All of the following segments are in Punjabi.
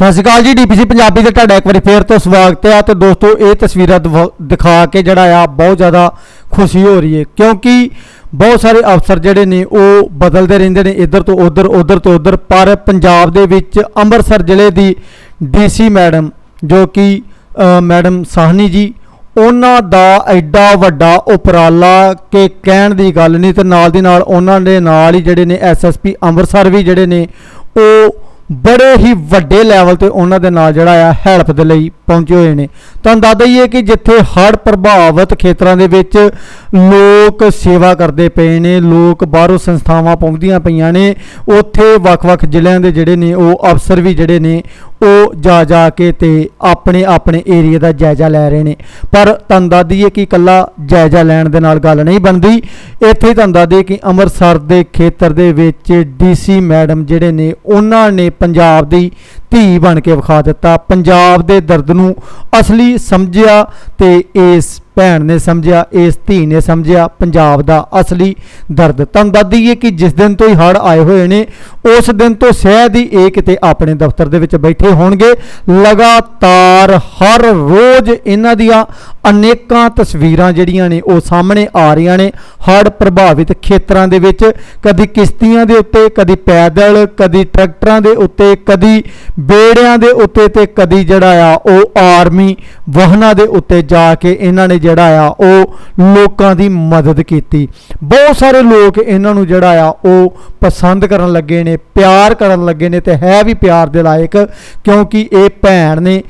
ਸਤਿ ਸ਼੍ਰੀ ਅਕਾਲ ਜੀ, ਡੀਪੀਸੀ ਪੰਜਾਬੀ ਦੇ ਤੁਹਾਡਾ ਇੱਕ ਵਾਰੀ ਫੇਰ ਤੋਂ ਸਵਾਗਤ ਹੈ ਤੇ ਦੋਸਤੋ, ਇਹ ਤਸਵੀਰਾਂ ਦਿਖਾ- ਦਿਖਾ ਕੇ ਜਿਹੜਾ ਆ, ਬਹੁਤ ਜ਼ਿਆਦਾ ਖੁਸ਼ੀ ਹੋ ਰਹੀ ਹੈ। ਕਿਉਂਕਿ ਬਹੁਤ ਸਾਰੇ ਅਫਸਰ ਜਿਹੜੇ ਨੇ, ਉਹ ਬਦਲਦੇ ਰਹਿੰਦੇ ਨੇ ਇੱਧਰ ਤੋਂ ਉੱਧਰ ਉੱਧਰ ਤੋਂ ਉੱਧਰ। ਪਰ ਪੰਜਾਬ ਦੇ ਵਿੱਚ ਅੰਮ੍ਰਿਤਸਰ ਜ਼ਿਲ੍ਹੇ ਦੀ ਡੀਸੀ ਮੈਡਮ, ਜੋ ਕਿ ਮੈਡਮ ਸਾਹਨੀ ਜੀ, ਉਹਨਾਂ ਦਾ ਐਡਾ ਵੱਡਾ ਉਪਰਾਲਾ ਕਿ ਕਹਿਣ ਦੀ ਗੱਲ ਨਹੀਂ ਤੇ ਨਾਲ ਦੀ ਨਾਲ ਉਹਨਾਂ ਦੇ ਨਾਲ ਹੀ ਜਿਹੜੇ ਨੇ ਐਸਐਸਪੀ ਅੰਮ੍ਰਿਤਸਰ ਵੀ ਜਿਹੜੇ ਨੇ, ਉਹ ਬੜੇ ਹੀ ਵੱਡੇ ਲੈਵਲ ਤੇ ਉਹਨਾਂ ਦੇ ਨਾਲ ਜਿਹੜਾ ਆ ਹੈਲਪ ਦੇ ਲਈ ਪਹੁੰਚੇ ਹੋਏ ਨੇ। ਤੁਹਾਨੂੰ ਦੱਸ ਦਈਏ ਕਿ ਜਿੱਥੇ ਹੜ੍ਹ ਪ੍ਰਭਾਵਿਤ ਖੇਤਰਾਂ ਦੇ ਵਿੱਚ ਲੋਕ ਸੇਵਾ ਕਰਦੇ ਪਏ ਨੇ, ਲੋਕ ਬਾਹਰੋਂ ਸੰਸਥਾਵਾਂ ਪਹੁੰਚਦੀਆਂ ਪਈਆਂ ਨੇ, ਉੱਥੇ ਵੱਖ-ਵੱਖ ਜ਼ਿਲ੍ਹਿਆਂ ਦੇ ਜਿਹੜੇ ਨੇ, ਉਹ ਅਫਸਰ ਵੀ ਜਿਹੜੇ ਨੇ, ਉਹ ਜਾ ਜਾ ਕੇ ਤੇ ਆਪਣੇ ਆਪਣੇ ਏਰੀਆ ਦਾ ਜਾਇਜ਼ਾ ਲੈ ਰਹੇ ਨੇ। ਪਰ ਤੁਹਾਨੂੰ ਦੱਸ ਦਈਏ ਕਿ ਇਕੱਲਾ ਜਾਇਜ਼ਾ ਲੈਣ ਦੇ ਨਾਲ ਗੱਲ ਨਹੀਂ ਬਣਦੀ। ਇੱਥੇ ਹੀ ਤੁਹਾਨੂੰ ਦੱਸ ਦਈਏ ਕਿ ਅੰਮ੍ਰਿਤਸਰ ਦੇ ਖੇਤਰ ਦੇ ਵਿੱਚ ਡੀਸੀ ਮੈਡਮ ਜਿਹੜੇ ਨੇ, ਉਹਨਾਂ ਨੇ ਪੰਜਾਬ ਦੀ ਧੀ ਬਣ ਕੇ ਵਿਖਾ ਦਿੱਤਾ। ਪੰਜਾਬ ਦੇ ਦਰਦ ਨੂੰ ਅਸਲੀ ਸਮਝਿਆ ਤੇ ਇਸ ਭੈਣ ਨੇ ਸਮਝਿਆ, ਇਸ ਧੀ ਨੇ ਸਮਝਿਆ, ਪੰਜਾਬ ਦਾ ਅਸਲੀ ਦਰਦ। ਤੁਹਾਨੂੰ ਦੱਸ ਦਈਏ ਕਿ ਜਿਸ ਦਿਨ ਤੋਂ ਹੀ ਹੜ੍ਹ ਆਏ ਹੋਏ ਨੇ, ਉਸ ਦਿਨ ਤੋਂ ਸ਼ਾਇਦ ਹੀ ਇਹ ਕਿਤੇ ਆਪਣੇ ਦਫ਼ਤਰ ਦੇ ਵਿੱਚ ਬੈਠੇ ਹੋਣਗੇ। ਲਗਾਤਾਰ ਹਰ ਰੋਜ਼ ਇਹਨਾਂ ਦੀਆਂ ਅਨੇਕਾਂ ਤਸਵੀਰਾਂ ਜਿਹੜੀਆਂ ਨੇ, ਉਹ ਸਾਹਮਣੇ ਆ ਰਹੀਆਂ ਨੇ। ਹੜ੍ਹ ਪ੍ਰਭਾਵਿਤ ਖੇਤਰਾਂ ਦੇ ਵਿੱਚ, ਕਦੀ ਕਿਸ਼ਤੀਆਂ ਦੇ ਉੱਤੇ, ਕਦੀ ਪੈਦਲ, ਕਦੀ ਟਰੈਕਟਰਾਂ ਦੇ ਉੱਤੇ, ਕਦੀ ਬੇੜਿਆਂ ਦੇ ਉੱਤੇ ਤੇ ਕਦੀ ਜਿਹੜਾ ਆ, ਉਹ ਆਰਮੀ ਵਾਹਨਾਂ ਦੇ ਉੱਤੇ ਜਾ ਕੇ ਇਹਨਾਂ ਨੇ ਜਿਹੜਾ ਆ, ਉਹ ਲੋਕਾਂ ਦੀ ਮਦਦ ਕੀਤੀ। ਬਹੁਤ ਸਾਰੇ ਲੋਕ ਇਹਨਾਂ ਨੂੰ ਜਿਹੜਾ ਆ, ਉਹ ਪਸੰਦ ਕਰਨ ਲੱਗੇ ਨੇ, ਪਿਆਰ ਕਰਨ ਲੱਗੇ ਨੇ ਤੇ ਹੈ ਵੀ ਪਿਆਰ ਦੇ ਲਾਇਕ, ਕਿਉਂਕਿ ਇਹ ਭੈਣ ਨੇ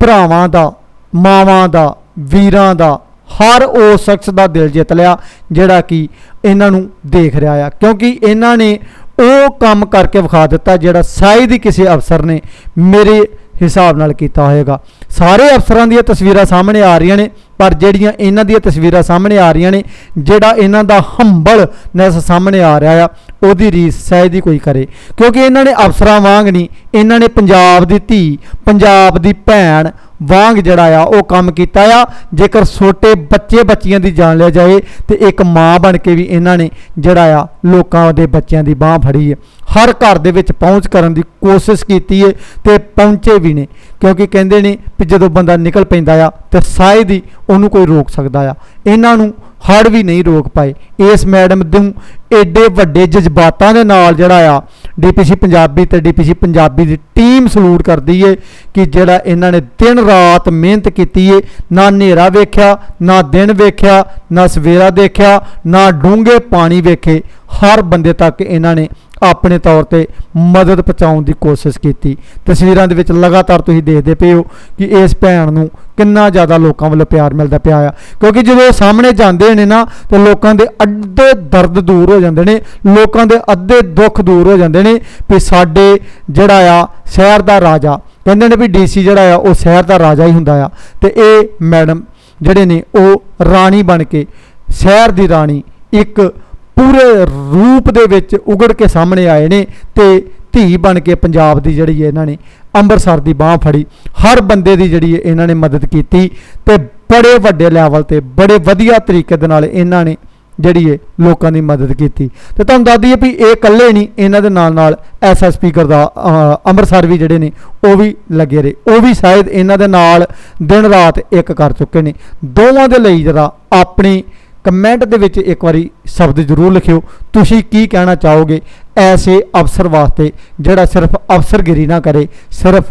ਭਰਾਵਾਂ ਦਾ, ਮਾਵਾਂ ਦਾ, ਵੀਰਾਂ ਦਾ, ਹਰ ਉਹ ਸ਼ਖਸ ਦਾ ਦਿਲ ਜਿੱਤ ਲਿਆ, ਜਿਹੜਾ ਕਿ ਇਹਨਾਂ ਨੂੰ ਦੇਖ ਰਿਹਾ ਆ। ਕਿਉਂਕਿ ਇਹਨਾਂ ਨੇ ਉਹ ਕੰਮ ਕਰਕੇ ਵਿਖਾ ਦਿੱਤਾ, ਜਿਹੜਾ ਸ਼ਾਇਦ ਹੀ ਕਿਸੇ ਅਫਸਰ ਨੇ ਮੇਰੇ ਹਿਸਾਬ ਨਾਲ ਕੀਤਾ ਹੋਏਗਾ। ਸਾਰੇ ਅਫਸਰਾਂ ਦੀਆਂ ਤਸਵੀਰਾਂ ਸਾਹਮਣੇ ਆ ਰਹੀਆਂ ਨੇ, ਪਰ ਜਿਹੜੀਆਂ ਇਹਨਾਂ ਦੀਆਂ ਤਸਵੀਰਾਂ ਸਾਹਮਣੇ ਆ ਰਹੀਆਂ ਨੇ, ਜਿਹੜਾ ਇਹਨਾਂ ਦਾ ਹੰਬਲ ਨੈਸ ਸਾਹਮਣੇ ਆ ਰਿਹਾ ਆ, ਉਹਦੀ ਰੀਸ ਸਹਿਜ ਹੀ ਕੋਈ ਕਰੇ। ਕਿਉਂਕਿ ਇਹਨਾਂ ਨੇ ਅਫਸਰਾਂ ਵਾਂਗ ਨਹੀਂ, ਇਹਨਾਂ ਨੇ ਪੰਜਾਬ ਦੀ ਧੀ, ਪੰਜਾਬ ਦੀ ਭੈਣ ਵਾਂਗ ਜਿਹੜਾ ਆ, ਉਹ ਕੰਮ ਕੀਤਾ ਆ। ਜੇਕਰ ਛੋਟੇ ਬੱਚੇ ਬੱਚੀਆਂ ਦੀ ਜਾਨ ਲਿਆ ਜਾਏ, ਤੇ ਇੱਕ ਮਾਂ ਬਣ ਕੇ ਵੀ ਇਹਨਾਂ ਨੇ ਜਿਹੜਾ ਆ, ਲੋਕਾਂ ਦੇ ਬੱਚਿਆਂ ਦੀ ਬਾਹ ਫੜੀ ਹੈ। ਹਰ ਘਰ ਦੇ ਵਿੱਚ ਪਹੁੰਚ ਕਰਨ ਦੀ ਕੋਸ਼ਿਸ਼ ਕੀਤੀ ਹੈ ਤੇ ਪਹੁੰਚੇ ਵੀ ਨੇ। ਕਿਉਂਕਿ ਕਹਿੰਦੇ ਨੇ ਕਿ ਜਦੋਂ ਬੰਦਾ ਨਿਕਲ ਪੈਂਦਾ ਆ, ਤੇ ਸ਼ਾਇਦ ਹੀ ਉਹਨੂੰ ਕੋਈ ਰੋਕ ਸਕਦਾ ਆ। ਇਹਨਾਂ ਨੂੰ ਹੜ ਵੀ ਨਹੀਂ ਰੋਕ ਪਾਏ। ਇਸ ਮੈਡਮ ਨੂੰ ਏਡੇ ਵੱਡੇ ਜਜ਼ਬਾਤਾਂ ਦੇ ਨਾਲ ਜਿਹੜਾ ਆ, ਡੀਪੀਸੀ ਪੰਜਾਬੀ ਤੇ ਡੀਪੀਸੀ ਪੰਜਾਬੀ ਦੀ ਟੀਮ ਸਲੂਟ ਕਰਦੀ ਏ ਕਿ ਜਿਹੜਾ ਇਹਨਾਂ ਨੇ ਦਿਨ ਰਾਤ ਮਿਹਨਤ ਕੀਤੀ ਏ, ਨਾ ਹਨੇਰਾ ਵੇਖਿਆ, ਨਾ ਦਿਨ ਵੇਖਿਆ, ਨਾ ਸਵੇਰਾ ਦੇਖਿਆ, ਨਾ ਡੂੰਘੇ ਪਾਣੀ ਵੇਖੇ। ਹਰ ਬੰਦੇ ਤੱਕ ਇਹਨਾਂ ਨੇ ਆਪਣੇ ਤੌਰ ਤੇ ਮਦਦ ਪਹੁੰਚਾਉਣ ਦੀ ਕੋਸ਼ਿਸ਼ ਕੀਤੀ। ਤਸਵੀਰਾਂ ਦੇ ਵਿੱਚ ਲਗਾਤਾਰ ਤੁਸੀਂ ਦੇਖਦੇ ਪਏ ਹੋ ਕਿ ਇਸ ਭੈਣ ਨੂੰ ਕਿੰਨਾ ਜ਼ਿਆਦਾ ਲੋਕਾਂ ਵੱਲੋਂ ਪਿਆਰ ਮਿਲਦਾ ਪਿਆ ਆ। ਕਿਉਂਕਿ ਜਦੋਂ ਇਹ ਸਾਹਮਣੇ ਜਾਂਦੇ ਨੇ ਨਾ, ਤੇ ਲੋਕਾਂ ਦੇ ਅੱਧੇ ਦਰਦ ਦੂਰ ਹੋ ਜਾਂਦੇ ਨੇ, ਲੋਕਾਂ ਦੇ ਅੱਧੇ ਦੁੱਖ ਦੂਰ ਹੋ ਜਾਂਦੇ ਨੇ ਵੀ ਸਾਡੇ ਜਿਹੜਾ ਆ, ਸ਼ਹਿਰ ਦਾ ਰਾਜਾ। ਕਹਿੰਦੇ ਨੇ ਵੀ ਡੀਸੀ ਜਿਹੜਾ ਆ, ਉਹ ਸ਼ਹਿਰ ਦਾ ਰਾਜਾ ਹੀ ਹੁੰਦਾ ਆ। ਤੇ ਇਹ ਮੈਡਮ ਜਿਹੜੇ ਨੇ, ਉਹ ਰਾਣੀ ਬਣ ਕੇ, ਸ਼ਹਿਰ ਦੀ ਰਾਣੀ, ਇੱਕ ਪੂਰੇ ਰੂਪ ਦੇ ਵਿੱਚ ਉਗੜ ਕੇ ਸਾਹਮਣੇ ਆਏ ਨੇ ਤੇ ਧੀ ਬਣ ਕੇ ਪੰਜਾਬ ਦੀ ਜਿਹੜੀ ਹੈ ਇਹਨਾਂ ਨੇ ਅੰਮ੍ਰਿਤਸਰ ਦੀ ਬਾਹ ਫੜੀ। ਹਰ ਬੰਦੇ ਦੀ ਜਿਹੜੀ ਹੈ ਇਹਨਾਂ ਨੇ ਮਦਦ ਕੀਤੀ ਤੇ ਬੜੇ ਵੱਡੇ ਲੈਵਲ ਤੇ ਬੜੇ ਵਧੀਆ ਤਰੀਕੇ ਦੇ ਨਾਲ ਇਹਨਾਂ ਨੇ ਜਿਹੜੀ ਹੈ ਲੋਕਾਂ ਦੀ ਮਦਦ ਕੀਤੀ। ਤੇ ਤੁਹਾਨੂੰ ਦੱਸ ਦਈਏ ਵੀ ਇਹ ਇਕੱਲੇ ਨਹੀਂ ਇਹਨਾਂ ਦੇ ਨਾਲ ਨਾਲ ਐਸਐਸਪੀ ਕਰਦਾ ਅ, ਅੰਮ੍ਰਿਤਸਰ ਵੀ ਜਿਹੜੇ ਨੇ ਉਹ ਵੀ ਲੱਗੇ ਰਹੇ। ਉਹ ਵੀ ਸ਼ਾਇਦ ਇਹਨਾਂ ਦੇ ਨਾਲ ਦਿਨ ਰਾਤ ਇੱਕ ਕਰ ਚੁੱਕੇ ਨੇ। ਦੋਵਾਂ ਦੇ ਲਈ ਜਰਾ ਆਪਣੀ ਕਮੈਂਟ ਦੇ ਵਿੱਚ ਇੱਕ ਵਾਰੀ ਸ਼ਬਦ ਜ਼ਰੂਰ ਲਿਖਿਓ। ਤੁਸੀਂ ਕੀ ਕਹਿਣਾ ਚਾਹੋਗੇ? ਐਸੇ ਅਫਸਰ ਵਾਸਤੇ ਜਿਹੜਾ ਸਿਰਫ ਅਫਸਰਗਿਰੀ ਨਾ ਕਰੇ, ਸਿਰਫ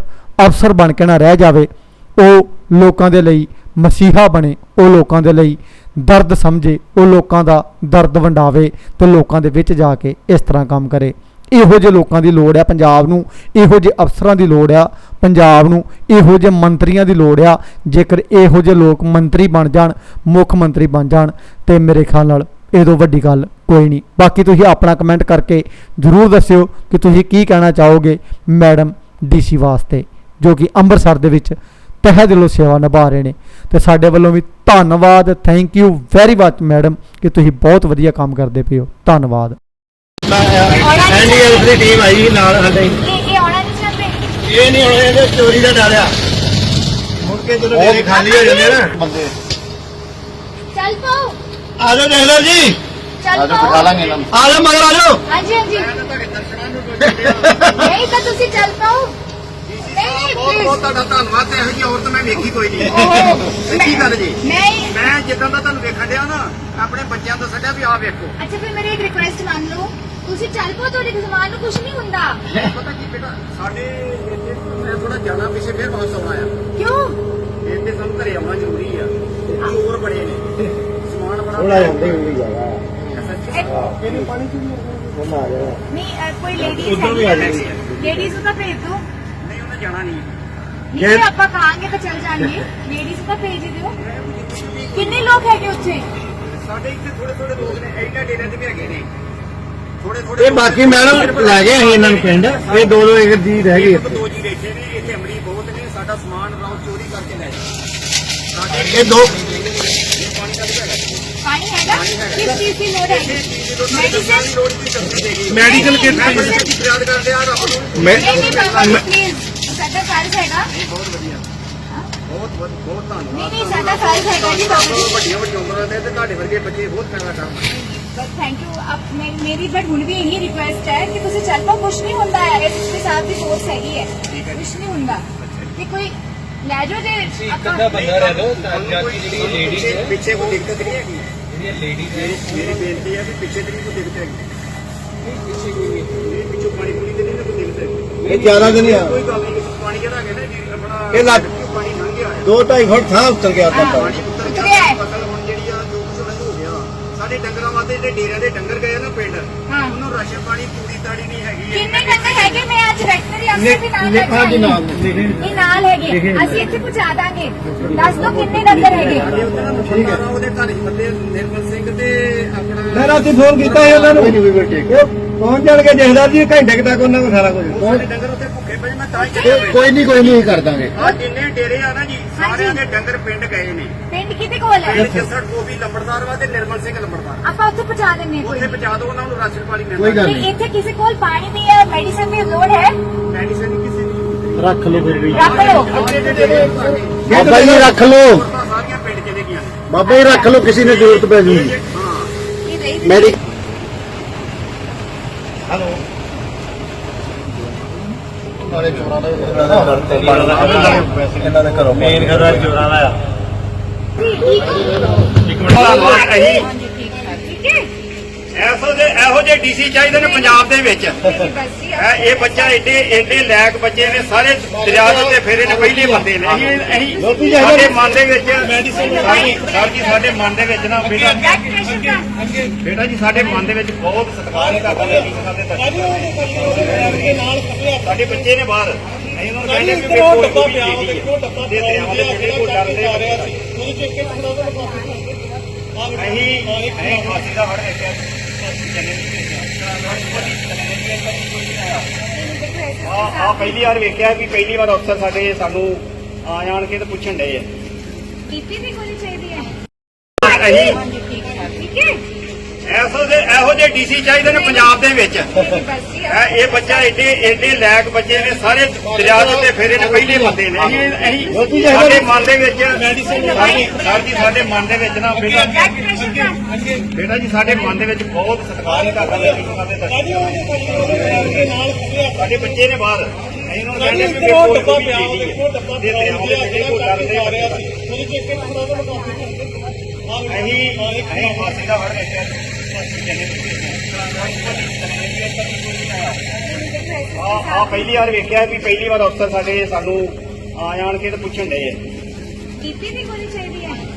ਅਫਸਰ ਬਣ ਕੇ ਨਾ ਰਹਿ ਜਾਵੇ, ਉਹ ਲੋਕਾਂ ਦੇ ਲਈ ਮਸੀਹਾ ਬਣੇ, ਉਹ ਲੋਕਾਂ ਦੇ ਲਈ ਦਰਦ ਸਮਝੇ, ਉਹ ਲੋਕਾਂ ਦਾ ਦਰਦ ਵੰਡਾਵੇ ਤੇ ਲੋਕਾਂ ਦੇ ਵਿੱਚ ਜਾ ਕੇ ਇਸ ਤਰ੍ਹਾਂ ਕੰਮ ਕਰੇ। ਇਹੋ ਜਿਹੇ ਲੋਕਾਂ ਦੀ ਲੋੜ ਆ, ਪੰਜਾਬ ਨੂੰ ਇਹੋ ਜਿਹੇ ਅਫਸਰਾਂ ਦੀ ਲੋੜ ਆ, ਪੰਜਾਬ ਨੂੰ ਇਹੋ ਜਿਹੇ ਮੰਤਰੀਆਂ ਦੀ ਲੋੜ ਆ, ਜੇਕਰ ਇਹੋ ਜਿਹੇ ਲੋਕ ਮੰਤਰੀ ਬਣ ਜਾਣ, ਮੁੱਖ ਮੰਤਰੀ ਬਣ ਜਾਣ, ਤੇ ਮੇਰੇ ਖਿਆਲ ਨਾਲ ਇਹ ਤੋਂ ਵੱਡੀ ਗੱਲ ਕੋਈ ਨਹੀਂ। ਬਾਕੀ ਤੁਸੀਂ ਆਪਣਾ ਕਮੈਂਟ ਕਰਕੇ ਜ਼ਰੂਰ ਦੱਸਿਓ ਕਿ ਤੁਸੀਂ ਕੀ ਕਹਿਣਾ ਚਾਹੋਗੇ ਮੈਡਮ ਡੀਸੀ ਵਾਸਤੇ, ਜੋ ਕਿ ਅੰਮ੍ਰਿਤਸਰ ਦੇ ਵਿੱਚ ਤਹਿ ਦਿਲੋਂ ਸੇਵਾ ਨਿਭਾ ਰਹੇ ਨੇ। ਤੇ ਸਾਡੇ ਵੱਲੋਂ ਵੀ ਧੰਨਵਾਦ। Thank you very much madam, ਕਿ ਤੁਸੀਂ ਬਹੁਤ ਵਧੀਆ ਕੰਮ ਕਰਦੇ ਪਏ ਹੋ। ਧੰਨਵਾਦ। ਐਨਡੀਐਫ ਦੀ ਟੀਮ ਆਈ ਨਾਲ ਸਾਡੇ। ਇਹ ਇਹ ਆਉਣਾ ਨਹੀਂ ਚਾਹਤੇ ਇਹ ਨਹੀਂ ਹੁਣ ਇਹਦੇ ਚੋਰੀ ਦਾ ਡਰਿਆ ਮੁੜ ਕੇ ਜਦੋਂ ਮੇਰੇ ਖਾਲੀ ਹੋ ਜਾਂਦੇ ਨਾ। ਬੰਦੇ। ਚੱਲ ਪਾਓ। ਆ ਜਾਓ ਦੇਖ ਲਓ ਜੀ। ਚੱਲ ਪਾਓ। ਆ ਜਾਓ ਮਗਰ ਆ ਜਾਓ। ਹਾਂਜੀ ਹਾਂਜੀ। ਨਹੀਂ ਤਾਂ ਤੁਸੀਂ ਚੱਲ ਪਾਓ। ਨਹੀਂ ਬਹੁਤ ਤੁਹਾਡਾ ਧੰਨਵਾਦ ਤੇ ਇਹੋ ਜਿਹੀ ਔਰਤ ਮੈਂ ਵੇਖੀ ਕੋਈ ਨਹੀਂ। ਸੱਚੀ ਗੱਲ ਜੀ। ਮੈਂ ਮੈਂ ਜਿੱਦਾਂ ਦਾ ਤੁਹਾਨੂੰ ਵੇਖਣ ਡਿਆ ਨਾ ਆਪਣੇ ਬੱਚਿਆਂ ਤੋਂ ਛੱਡਿਆ ਵੀ ਆਹ ਵੇਖੋ। ਅੱਛਾ ਫਿਰ ਮੇਰੀ ਇੱਕ ਰਿਕੁਐਸਟ ਮੰਨ ਲਓ। ਤੁਸੀਂ ਚੱਲ ਪੋ ਤੁਹਾਡੇ ਸਮਾਨ ਨੂੰ ਕੁਝ ਨਹੀਂ ਹੁੰਦਾ। ਪਤਾ ਕੀ ਬੇਟਾ ਸਾਡੇ ਇੱਥੇ ਮੈਂ ਥੋੜਾ ਜਾਣਾ ਪਿੱਛੇ ਫਿਰ ਵਾਪਸ ਆਉਣਾ ਆ ਕਿਉਂ? ਇੱਥੇ ਸਾਨੂੰ ਘਰੇ ਆਉਣਾ ਜ਼ਰੂਰੀ ਆ। ਚੋਰ ਬੜੇ ਨੇ। ਸਮਾਨ ਬੜਾ ਥੋੜਾ ਜਾਂਦੇ ਹੁੰਦੀ ਜਾਗਾ ਇਹ- ਉਹਨਾਂ ਆ ਜਾਣਾ। ਨਹੀਂ ਕੋਈ ਲੇਡੀਜ਼ ਆ ਜਾਣੀ। ਲੇਡੀਜ਼ ਨੂੰ ਤਾਂ ਭੇਜ ਨਹੀਂ ਉਹਨੇ ਜਾਣਾ ਨਹੀਂ। ਜੇ ਆਪਾਂ ਕਹਾਂਗੇ ਤਾਂ ਚੱਲ ਜਾਣਗੇ। ਲੇਡੀਜ਼ ਤਾਂ ਭੇਜ ਦਿਓ। ਕਿੰਨੇ ਲੋਕ ਹੈਗੇ ਉੱਥੇ? ਸਾਡੇ ਇੱਥੇ ਥੋੜੇ ਥੋੜੇ ਲੋਕ ਨੇ ਐਡਾ ਡੇਰੇ ਤੇ ਵੀ ਹੈਗੇ ਨੇ। ਥੋੜੇ ਥੋੜੇ ਇਹ ਬਾਕੀ ਮੈਡਮ ਲੈ ਗਏ ਅਸੀਂ ਇਹਨਾਂ ਨੂੰ ਪਿੰਡ। ਇਹ ਦੋ ਦੋ ਇੱਕ ਦੀ ਰਹਿ ਗਈ ਇੱਕ ਇੱਥੇ। ਦੋ ਜੀ ਬੈਠੇ ਨੇ ਇੱਥੇ ਅਮਰੀ ਬਹੁਤ ਨੇ ਸਾਡਾ ਸਮਾਨ ਰਾਉ ਚੋਰੀ ਕਰਕੇ ਲੈ ਜਾਂਦੇ ਸਾਡੇ ਇਹ ਦੋ ਇਹ ਪਾਣੀ ਦਾ ਹੈਗਾ। ਪਾਣੀ ਹੈਗਾ? ਕਿਸ ਚੀਜ਼ ਦੀ ਲੋੜ ਹੈਗੀ? ਮੈਡੀਸਨ ਦੀ ਮੈਡੀਕਲ ਕਿੱਟ ਅਸੀਂ ਫਰਿਆਦ ਕਰਦੇ ਆ ਰੱਬ ਨੂੰ। ਮੈਂ ਨਹੀਂ ਨਹੀਂ ਬਾਬਾ ਜੀ ਪਲੀਜ਼ ਸਾਡਾ ਫਰਜ਼ ਹੈਗਾ ਨਹੀਂ ਬਹੁਤ ਵਧੀਆ ਬਹੁਤ ਬਹੁਤ ਬਹੁਤ ਧੰਨਵਾਦ ਨਹੀਂ ਨਹੀਂ ਸਾਡਾ ਫਰਜ਼ ਹੈਗਾ ਜੀ ਬਾਬਾ ਜੀ ਵੱਡੀਆਂ ਵੱਡੀਆਂ ਉਮਰਾਂ ਦੇ ਤੇ ਤੁਹਾਡੇ ਵਰਗੇ ਬੱਚੇ ਬਹੁਤ ਚੰਗਾ ਕੰਮ ਬਸ ਥੈਂਕ ਯੂ ਅਬ ਮੈਂ ਮੇਰੀ ਬਟ ਹੁਣ ਵੀ ਇਹੀ ਰਿਕੁਐਸਟ ਹੈ ਕਿ ਤੁਸੀਂ ਚੱਲ ਪਾਓ ਕੁਝ ਨਹੀਂ ਹੁੰਦਾ ਹੈ ਇਸ ਦੇ ਸਾਥ ਦੀ ਫੋਰਸ ਹੈਗੀ ਹੈ ਕੁਝ ਨਹੀਂ ਹੁੰਦਾ ਕਿ ਕੋਈ ਲੈ ਜਾਓ ਜੇ ਆਪਾਂ ਬੰਦਾ ਰਹਿ ਲੋ ਜਾਤੀ ਜਿਹੜੀ ਲੇਡੀਜ਼ ਹੈ ਪਿੱਛੇ ਕੋਈ ਦਿੱਕਤ ਨਹੀਂ ਹੈਗੀ ਜਿਹੜੀਆਂ ਲੇਡੀਜ਼ ਹੈ ਮੇਰੀ ਬੇਨਤੀ ਹੈ ਕਿ ਪਿੱਛੇ ਤੇ ਨਹੀਂ ਕੋਈ ਦਿੱਕਤ ਹੈਗੀ ਪਿੱਛੇ ਕੋਈ ਨਹੀਂ ਪਿੱਛੋਂ ਪਾਣੀ ਪੂਰੀ ਤੇ ਨਹੀਂ ਨਾ ਕੋਈ ਦਿੱਕਤ ਹੈਗੀ ਇਹ ਜ਼ਿਆਦਾ ਦਿਨ ਆ ਕੋਈ ਗੱਲ ਨਹੀਂ ਪਾਣੀ ਜਿਹੜਾ ਨਾ ਜੀ? ਆਪਣਾ ਇਹ ਲੱਗ- ਪਾਣੀ ਲੰਘ ਗਿਆ ਹੈ ਦੋ ਢਾਈ ਫੁੱਟ ਥਾਂ ਉੱਤਰ ਗਿਆ ਤਾਂ ਪਾਣੀ ਉੱਤਰ ਉੱਤਰ ਗਿਆ ਗਿਆ ਹੈ। ਫਸਲ ਹੁਣ ਜਿਹੜੀ ਆ ਜੋ ਕੁਝ ਉਹਨਾਂ ਨੂੰ ਹੋ ਗਿਆ। ਸਾਡੇ ਡੰਗਰਾਂ ਵਾਸਤੇ ਜਿਹੜੇ ਡੇਰਿਆਂ ਦੇ ਡੰਗਰ ਗਏ ਨਾ ਪਿੰਡ ਹਾਂ। ਉਹਨੂੰ ਰਾਸ਼ਨ ਪਾਣੀ ਪੂਰੀ ਤਾੜੀ ਨਹੀਂ ਹੈਗੀ ਕਿੰਨੇ ਡੰਗਰ ਹੈਗੇ? ਮੈਂ ਅੱਜ ਵੈਟਨਰੀ ਅਫਸਰ ਦੇ ਨਾਲ ਲੈ ਕੇ ਲਿਖਾਂ ਦੇ ਇਹ ਨਾਲ ਹੈਗੇ। ਅਸੀਂ ਇੱਥੇ ਪਹੁੰਚਾ ਦਾਂਗੇ। ਦੱਸ ਦਿਓ ਕਿੰਨੇ ਡੰਗਰ ਹੈਗੇ? ਠੀਕ ਹੈ। ਉਹਦੇ ਘਰ ਹੀ ਬੰਦੇ ਨਿਰਮਲ ਸਿੰਘ ਤੇ ਆਪਣਾ ਮੈਂ ਰਾਤੀ ਫੋਨ ਕੀਤਾ ਸੀ ਉਹਨਾਂ ਨੂੰ। ਉਹ ਪਹੁੰਚ ਜਾਣਗੇ ਜਹਦਾਰ ਜੀ ਘੰਟੇ ਕੁ ਤੱਕ ਉਹਨਾਂ ਕੋਲ ਸਾਰਾ ਕੁਝ। ਸਾਡੇ ਡੰਗਰ ਹੀ ਚੱਲਿਆ ਕੋਈ ਨਹੀਂ ਕੋਈ ਨਹੀਂ ਕਰ ਦਾਂਗੇ ਆ ਜਿੰਨੇ ਡੇਰੇ ਆ ਨਾ ਜੀ ਸਾਰਿਆਂ ਦੇ ਡੰਗਰ ਪਿੰਡ ਗਏ ਨੇ ਪਿੰਡ ਕਿਤੇ ਕੋਲ ਹੈ ਪਿੰਡ ਜੱਸੜ ਗੋਬੀ ਲੰਬੜਦਾਰ ਵਾ ਤੇ ਨਿਰਮਲ ਸਿੰਘ ਲੰਬੜਦਾਰ ਆਪਾਂ ਉੱਥੇ ਪਹੁੰਚਾ ਦਿੰਨੇ ਕੋਈ ਉੱਥੇ ਪਹੁੰਚਾ ਦਿਓ ਉਹਨਾਂ ਨੂੰ ਰਾਸ਼ਨ ਪਾਣੀ ਕੋਈ ਮਿਲਦਾ ਗੱਲ ਨਹੀਂ ਇੱਥੇ ਕਿਸੇ ਕੋਲ ਪਾਣੀ ਦੀ ਜਾਂ ਮੈਡੀਸਨ ਦੀ ਲੋੜ ਹੈ ਮੈਡੀਸਨ ਕਿਸੇ ਦੀ ਰੱਖ ਲਓ ਫਿਰ ਵੀ ਰੱਖ ਲਓ ਦੇ ਡੇਰੇ। ਬਾਬਾ ਜੀ ਰੱਖ ਲਓ ਔਰਤਾਂ ਸਾਰੀਆਂ ਪਿੰਡ ਚਲੇ ਗਈਆਂ ਨੇ। ਬਾਬਾ ਜੀ ਰੱਖ ਲਓ ਕਿਸੇ ਨੇ ਜ਼ਰੂਰਤ ਪੈ ਜੂਗੀ ਹਾਂ ਇਹ ਰਹੀ ਮੈਡੀ ਹਲੋ ਨਾਲੇ ਚੋਰਾਂ ਦਾ ਇਹਨਾਂ ਦੇ ਘਰੋਂ ਮੇਨ ਘਰ ਚੋਰਾਂ ਦਾ ਆ। ਇੱਕ ਮਿੰਟ ਅਸੀਂ ਠੀਕ ਹੈ। ਐਸੋ ਦੇ ਇਹੋ ਜਿਹੇ ਡੀਸੀ ਚਾਹੀਦੇ ਨੇ ਪੰਜਾਬ ਦੇ ਵਿੱਚ। ਜੀ ਇਹ ਇਹ ਬੱਚਾ ਏਡੇ ਏਡੇ ਲੈਕ ਬੱਚੇ ਨੇ ਸਾਰੇ ਦਰਿਆ ਦੇ ਉੱਤੇ ਫੇਰੇ ਨੇ ਪਹਿਲੇ ਬੰਦੇ ਨੇ। ਅਸੀਂ ਅਸੀਂ ਸਾਡੇ ਮਨ ਦੇ ਵਿੱਚ ਸਾਡੀ ਸਰ ਜੀ ਸਾਡੇ ਮਨ ਦੇ ਵਿੱਚ ਨਾ ਬੇਟਾ ਬੇਟਾ ਜੀ ਸਾਡੇ ਮਨ ਦੇ ਵਿੱਚ ਬਹੁਤ ਸਤਿਕਾਰ ਹੈ ਤੁਹਾਡਾ ਦੇ ਤੱਕ ਸਾਡੇ ਬੱਚੇ ਨੇ। ਬਾਹਰ। ਅਸੀਂ ਉਹਨਾਂ ਨੂੰ ਕਹਿੰਦੇ ਕਿ ਵੇਖੋ ਡੱਬਾ ਪਿਆ ਵੇਖੋ ਡੱਬਾ ਦੇ ਦਰਿਆਵਾਂ ਦੇ ਜਿਹੜੇ ਕੋਈ ਡਰਦੇ ਆ ਰਿਹਾ ਸੀ ਅਸੀਂ ਅਸੀਂ ਫਾਸੀ ਦਾ ਹੜ ਵੇਖਿਆ। ਆ ਆ ਪਹਿਲੀ ਵਾਰ ਵੇਖਿਆ ਕਿ ਪਹਿਲੀ ਵਾਰ ਅਫਸਰ ਸਾਡੇ ਸਾਨੂੰ ਆ ਜਾਣ ਕੇ ਤੇ ਪੁੱਛਣ ਡਏ ਆ। ਬੀਪੀ ਦੀ ਗੋਲੀ ਚਾਹੀਦੀ ਹੈ। ਅਸੀਂ ਐਸੋ ਦੇ ਇਹੋ ਜਿਹੇ ਡੀਸੀ ਚਾਹੀਦੇ ਨੇ ਪੰਜਾਬ ਦੇ ਵਿੱਚ। ਇਹ ਇਹ ਬੱਚਾ ਏਡੇ ਏਡੇ ਲੈਕ ਬੱਚੇ ਨੇ ਸਾਰੇ ਦਰਿਆ ਦੇ ਉੱਤੇ ਫੇਰੇ ਨੇ ਪਹਿਲੇ ਬੰਦੇ ਨੇ। ਅਸੀਂ ਸਾਡੇ ਮਨ ਦੇ ਵਿੱਚ ਸਾਡੀ ਸਰ ਜੀ ਸਾਡੇ ਮਨ ਦੇ ਵਿੱਚ ਨਾ ਬੇਟਾ ਬੇਟਾ ਜੀ ਸਾਡੇ ਮਨ ਦੇ ਵਿੱਚ ਬਹੁਤ ਸਤਿਕਾਰ ਹੈ ਤੁਹਾਡਾ। ਸਾਡੇ ਬੱਚੇ ਨੇ ਬਾਹਰ। ਅਸੀਂ ਉਹਨਾਂ ਨੂੰ ਕਹਿੰਦੇ ਕਿ ਵੇਖੋ ਡੱਬਾ ਪਿਆ ਵੇਖੋ ਡੱਬਾ ਦੇ ਦਰਿਆਵਾਂ ਦੇ ਜਿਹੜੇ ਕੋਈ ਡਰਦੇ ਆ ਰਿਹਾ ਸੀ ਅਸੀਂ ਅਸੀਂ ਫਾਸੀ ਦਾ ਹੜ ਵੇਖਿਆ ਅਸੀਂ ਚੱਲੇ ਆ ਆ ਪਹਿਲੀ ਵਾਰ ਵੇਖਿਆ ਵੀ ਪਹਿਲੀ ਵਾਰ ਅਫਸਰ ਸਾਡੇ ਸਾਨੂੰ ਆ ਜਾਣ ਕੇ ਤੇ ਪੁੱਛਣ ਡਏ ਆ। ਬੀਪੀ ਦੀ ਗੋਲੀ ਹੈ